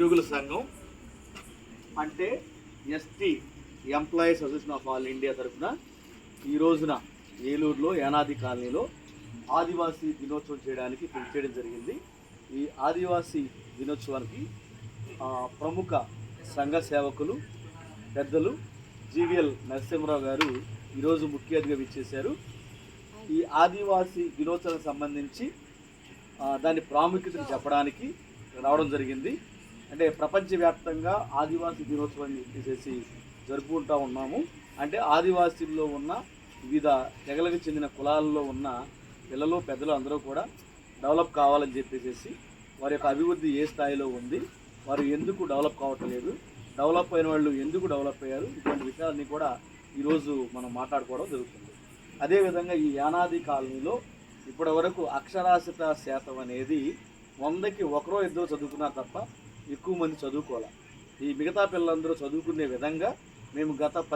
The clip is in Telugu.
ఉద్యోగుల సంఘం అంటే ST employees association of all India తరఫున ఈ రోజున ఏలూరులో యానాది కాలనీలో ఆదివాసీ దినోత్సవం చేయడానికి పిలిచేయడం జరిగింది. ఈ ఆదివాసీ దినోత్సవానికి ప్రముఖ సంఘ సేవకులు పెద్దలు జీవీఎల్ నరసింహరావు గారు ఈరోజు ముఖ్య అతిథిగా విచ్చేశారు. ఈ ఆదివాసీ దినోత్సవానికి సంబంధించి దాని ప్రాముఖ్యతను చెప్పడానికి రావడం జరిగింది. అంటే ప్రపంచవ్యాప్తంగా ఆదివాసీ దినోత్సవాన్ని చెప్పేసి జరుపుకుంటూ ఉన్నాము. అంటే ఆదివాసీల్లో ఉన్న వివిధ తెగలకు చెందిన కులాల్లో ఉన్న పిల్లలు పెద్దలు అందరూ కూడా డెవలప్ కావాలని చెప్పేసి వారి యొక్క అభివృద్ధి ఏ స్థాయిలో ఉంది వారు ఎందుకు డెవలప్ కావటం లేదు డెవలప్ అయిన వాళ్ళు ఎందుకు డెవలప్ అయ్యారు ఇటువంటి విషయాలన్నీ కూడా ఈరోజు మనం మాట్లాడుకోవడం జరుగుతుంది. అదేవిధంగా ఈ యానాది కాలనీలో ఇప్పటి వరకు అక్షరాస్యత శాతం అనేది వందకి ఒకరో ఇద్దరు చదువుకున్నారు తప్ప ఎక్కువ మంది చదువుకోవాలి. ఈ మిగతా పిల్లలందరూ చదువుకునే విధంగా మేము గత